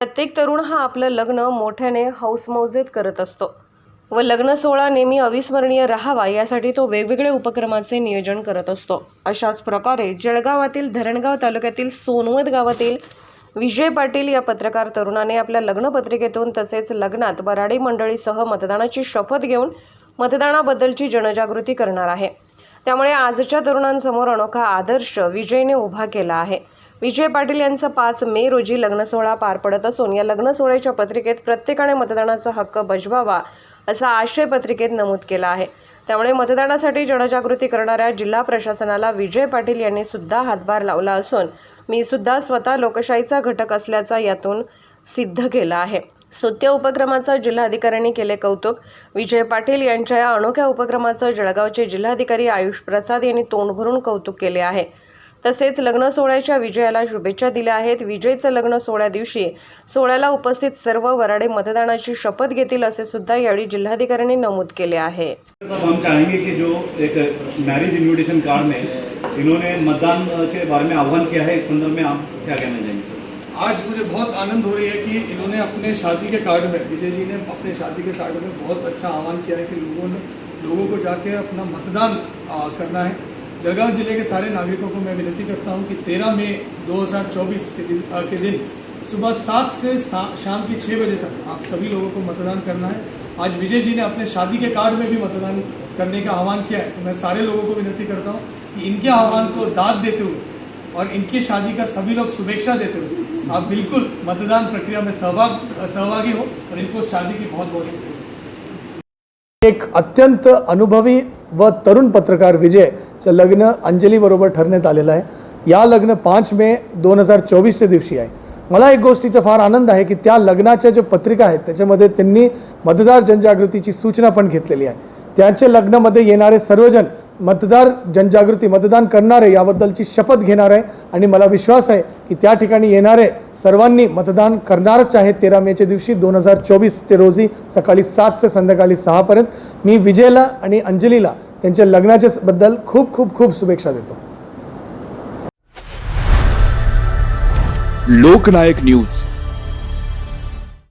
प्रत्येक तरुण हा आपलं लग्न मोठ्याने हौसमौजेत करत असतो. व लग्न सोहळा नेहमी अविस्मरणीय राहावा यासाठी तो वेगवेगळे उपक्रमाचे नियोजन करत असतो. अशाच प्रकारे जळगावातील धरणगाव तालुक्यातील सोनवत गावातील विजय पाटील या पत्रकार तरुणाने आपल्या लग्नपत्रिकेतून तसेच लग्नात बराडी मंडळीसह मतदानाची शपथ घेऊन मतदानाबद्दलची जनजागृती करणार आहे. त्यामुळे आजच्या तरुणांसमोर अनोखा आदर्श विजयने उभा केला आहे. विजय पाटील यांचं पाच मे रोजी लग्नसोहळा पार पडत असून या लग्नसोहळ्याच्या पत्रिकेत प्रत्येकाने मतदानाचा हक्क बजवावा असा आशय पत्रिकेत नमूद केला आहे. त्यामुळे मतदानासाठी जनजागृती करणाऱ्या जिल्हा प्रशासनाला विजय पाटील यांनी सुद्धा हातभार लावला असून मी सुद्धा स्वतः लोकशाहीचा घटक असल्याचा यातून सिद्ध केला आहे. स्तुत्य उपक्रमाचं जिल्हाधिकाऱ्यांनी केले कौतुक. विजय पाटील यांच्या या अनोख्या उपक्रमाचं जळगावचे जिल्हाधिकारी आयुष प्रसाद यांनी तोंड भरून कौतुक केले आहे. तसेच लग्न सोहळ्याच्या विजयाला शुभेच्छा दिल्या आहेत. विजयचं लग्न सोहळ्या दिवशी सोहळ्याला उपस्थित सर्व वराडे मतदानाची शपथ घेतील असे सुद्धा यावेळी जिल्हाधिकाऱ्यांनी नमूद केले आहे. साहब हम चाहेंगे कि जो एक मैरिज इनविटेशन कार्ड में इन्होंने मतदान के बारे में आह्वान किया है इस संदर्भ में आप क्या कहना चाहेंगे? आज मुझे बहुत आनंद हो रही है कि इन्होंने अपने शादी के कार्ड में विजय जी ने अपने शादी के कार्ड में बहुत अच्छा आह्वान किया है कि लोगों ने लोगों को जाके अपना मतदान करना है। जलगांव ज़िले के सारे नागरिकों को मैं विनती करता हूँ कि 13 मई 2024 के दिन के दिन सुबह सात से सा- शाम की छः बजे तक आप सभी लोगों को मतदान करना है। आज विजय जी ने अपने शादी के कार्ड में भी मतदान करने का आह्वान किया है। तो मैं सारे लोगों को विनती करता हूँ कि इनके आह्वान को दाद देते हुए और इनकी शादी का सभी लोग शुभेच्छा देते हुए आप बिल्कुल मतदान प्रक्रिया में सहभाग, सहभागी हो और इनको शादी की बहुत बहुत शुभेच्छा एक अत्यंत अनुभवी व तरुण पत्रकार विजयचं लग्न अंजलीबरोबर ठरण्यात आलेलं आहे. या लग्न पाच मे दोन हजार चोवीसच्या दिवशी आहे. मला एक गोष्टीचा फार आनंद आहे की त्या लग्नाच्या ज्या पत्रिका आहेत त्याच्यामध्ये त्यांनी मतदार जनजागृतीची सूचना पण घेतलेली आहे. त्यांच्या लग्नामध्ये येणारे सर्वजण मतदार जनजागृती मतदान करणारे याबद्दलची शपथ घेणार आहे आणि मला विश्वास आहे की त्या ठिकाणी येणारे सर्वांनी मतदान करणारच आहे तेरा मेच्या दिवशी दोन हजार चोवीस ते रोजी सकाळी सात ते संध्याकाळी सहापर्यंत मी विजयला आणि अंजलीला त्यांच्या लग्नाच्या बद्दल खूप खूप खूप शुभेच्छा देतो. लोकनायक न्यूज.